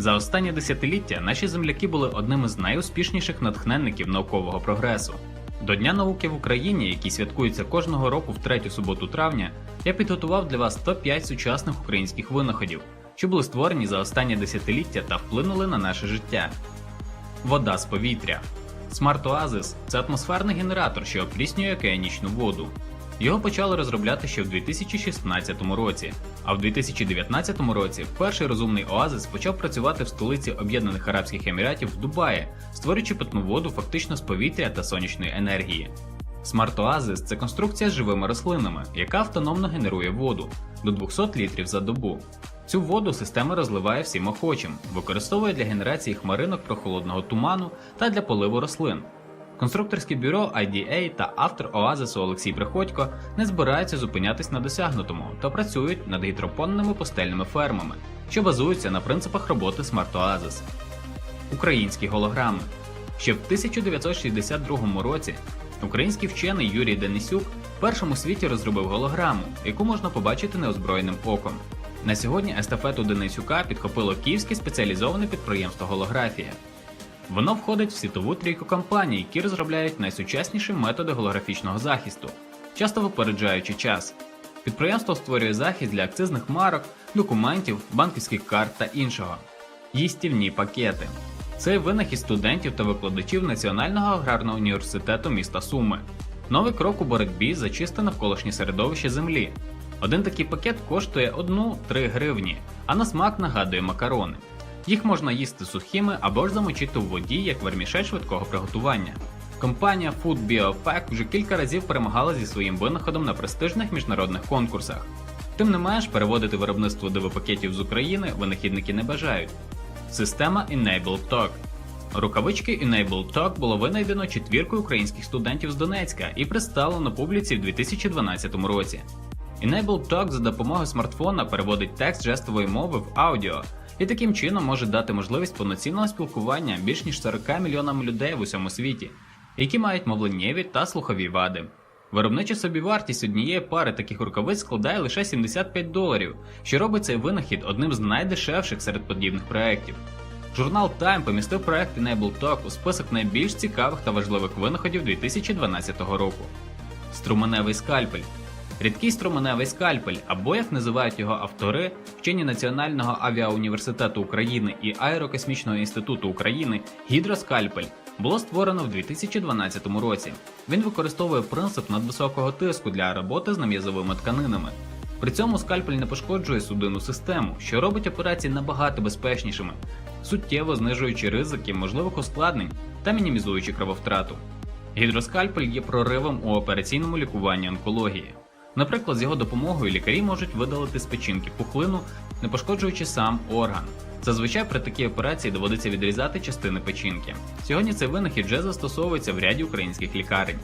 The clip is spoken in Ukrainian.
За останні десятиліття наші земляки були одним із найуспішніших натхненників наукового прогресу. До Дня науки в Україні, який святкується кожного року в третю суботу травня, я підготував для вас топ-5 сучасних українських винаходів, що були створені за останні десятиліття та вплинули на наше життя. Вода з повітря. Smart Oasis – це атмосферний генератор, що опріснює океанічну воду. Його почали розробляти ще в 2016 році, а в 2019 році перший розумний оазис почав працювати в столиці Об'єднаних Арабських Еміратів в Дубаї, створюючи питну воду фактично з повітря та сонячної енергії. Oasis – це конструкція з живими рослинами, яка автономно генерує воду до 200 літрів за добу. Цю воду система розливає всім охочим, використовує для генерації хмаринок прохолодного туману та для поливу рослин. Конструкторське бюро IDA та автор Оазису Олексій Приходько не збираються зупинятись на досягнутому та працюють над гідропонними пустельними фермами, що базуються на принципах роботи Smart Oasis. Українські голограми. Ще в 1962 році український вчений Юрій Денисюк в першому світі розробив голограму, яку можна побачити неозброєним оком. На сьогодні естафету Денисюка підхопило київське спеціалізоване підприємство Голографія. Воно входить в світову трійку компаній, які розробляють найсучасніші методи голографічного захисту, часто випереджаючи час. Підприємство створює захист для акцизних марок, документів, банківських карт та іншого. Їстівні пакети. Це винахід студентів та викладачів Національного аграрного університету міста Суми. Новий крок у боротьбі за чисте навколишнє середовище землі. Один такий пакет коштує 1-3 гривні, а на смак нагадує макарони. Їх можна їсти сухими або ж замочити в воді як вермішель швидкого приготування. Компанія Food BioFact вже кілька разів перемагала зі своїм винаходом на престижних міжнародних конкурсах. Тим не менш, переводити виробництво дивопакетів з України винахідники не бажають. Система Enable Talk. Рукавички Enable Talk було винайдено четвіркою українських студентів з Донецька і представлено публіці в 2012 році. Enable Talk за допомогою смартфона переводить текст жестової мови в аудіо і таким чином може дати можливість повноцінного спілкування більш ніж 40 мільйонам людей в усьому світі, які мають мовленнєві та слухові вади. Виробнича собівартість однієї пари таких рукавиць складає лише 75 доларів, що робить цей винахід одним з найдешевших серед подібних проєктів. Журнал Time помістив проект Enable Talk у список найбільш цікавих та важливих винаходів 2012 року. Струменевий скальпель. Рідкий струменевий скальпель, або як називають його автори, вчені Національного авіауніверситету України і Аерокосмічного інституту України, гідроскальпель було створено в 2012 році. Він використовує принцип надвисокого тиску для роботи з нам'язовими тканинами. При цьому скальпель не пошкоджує судинну систему, що робить операції набагато безпечнішими, суттєво знижуючи ризики можливих ускладнень та мінімізуючи крововтрату. Гідроскальпель є проривом у операційному лікуванні онкології. Наприклад, з його допомогою лікарі можуть видалити з печінки пухлину, не пошкоджуючи сам орган. Зазвичай при такій операції доводиться відрізати частини печінки. Сьогодні цей винахід вже застосовується в ряді українських лікарень.